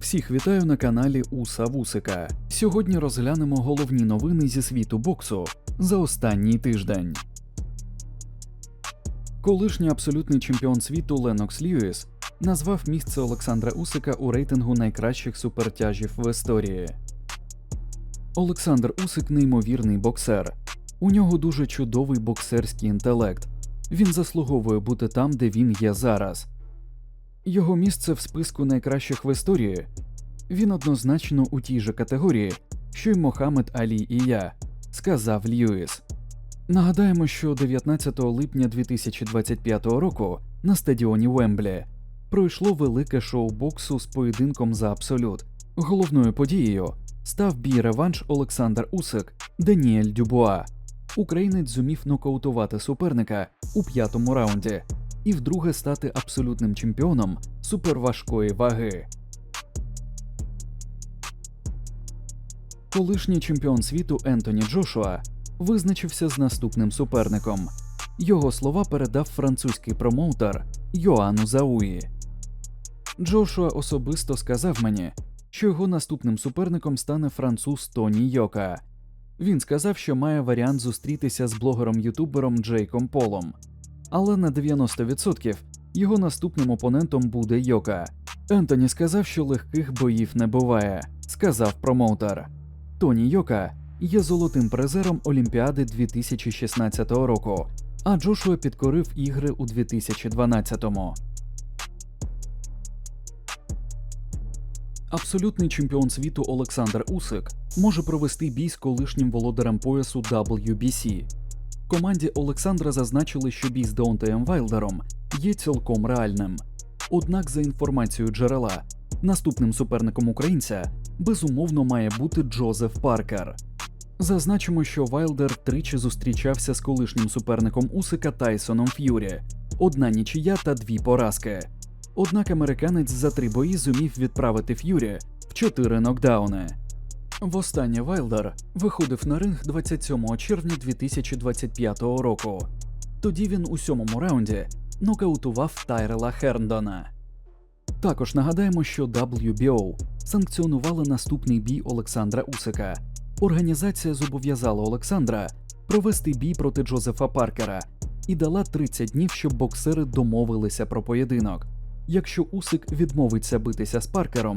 Всіх вітаю на каналі Уса Вусика. Сьогодні розглянемо головні новини зі світу боксу за останній тиждень. Колишній абсолютний чемпіон світу Ленокс Льюіс назвав місце Олександра Усика у рейтингу найкращих супертяжів в історії. Олександр Усик неймовірний боксер. У нього дуже чудовий боксерський інтелект. Він заслуговує бути там, де він є зараз. Його місце в списку найкращих в історії. Він однозначно у тій же категорії, що й Мохамед Алі і я, сказав Льюіс. Нагадаємо, що 19 липня 2025 року на стадіоні Вемблі пройшло велике шоу боксу з поєдинком за абсолют. Головною подією став бій реванш Олександр Усик Даніель Дюбуа. Українець зумів нокаутувати суперника у п'ятому раунді і вдруге стати абсолютним чемпіоном суперважкої ваги. Колишній чемпіон світу Ентоні Джошуа визначився з наступним суперником. Його слова передав французький промоутер Йоану Зауї. Джошуа особисто сказав мені, що його наступним суперником стане француз Тоні Йока. Він сказав, що має варіант зустрітися з блогером-ютубером Джейком Полом, але на 90% його наступним опонентом буде Йока. Ентоні сказав, що легких боїв не буває, сказав промоутер. Тоні Йока є золотим призером Олімпіади 2016 року, а Джошуа підкорив ігри у 2012-му. Абсолютний чемпіон світу Олександр Усик може провести бій з колишнім володарем поясу WBC. Команді Олександра зазначили, що бій з Деонтеєм Вайлдером є цілком реальним. Однак, за інформацією джерела, наступним суперником українця безумовно має бути Джозеф Паркер. Зазначимо, що Вайлдер тричі зустрічався з колишнім суперником Усика Тайсоном Ф'юрі, одна нічия та дві поразки. Однак американець за три бої зумів відправити Ф'юрі в чотири нокдауни. Востаннє Вайлдер виходив на ринг 27 червня 2025 року. Тоді він у сьомому раунді нокаутував Тайрела Херндона. Також нагадаємо, що WBO санкціонувала наступний бій Олександра Усика. Організація зобов'язала Олександра провести бій проти Джозефа Паркера і дала 30 днів, щоб боксери домовилися про поєдинок. Якщо Усик відмовиться битися з Паркером,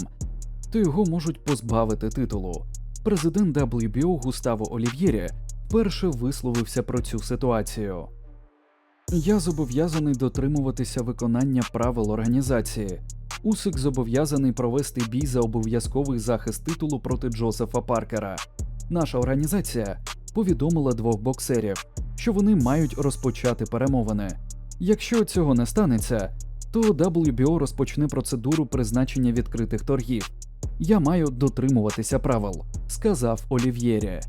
то його можуть позбавити титулу. Президент WBO Густаво Олів'єрі вперше висловився про цю ситуацію. Я зобов'язаний дотримуватися виконання правил організації. Усик зобов'язаний провести бій за обов'язковий захист титулу проти Джозефа Паркера. Наша організація повідомила двох боксерів, що вони мають розпочати перемовини. Якщо цього не станеться, то WBO розпочне процедуру призначення відкритих торгів. Я маю дотримуватися правил, сказав Олів'єрі.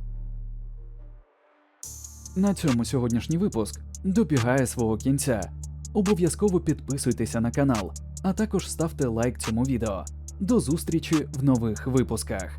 На цьому сьогоднішній випуск добігає свого кінця. Обов'язково підписуйтеся на канал, а також ставте лайк цьому відео. До зустрічі в нових випусках.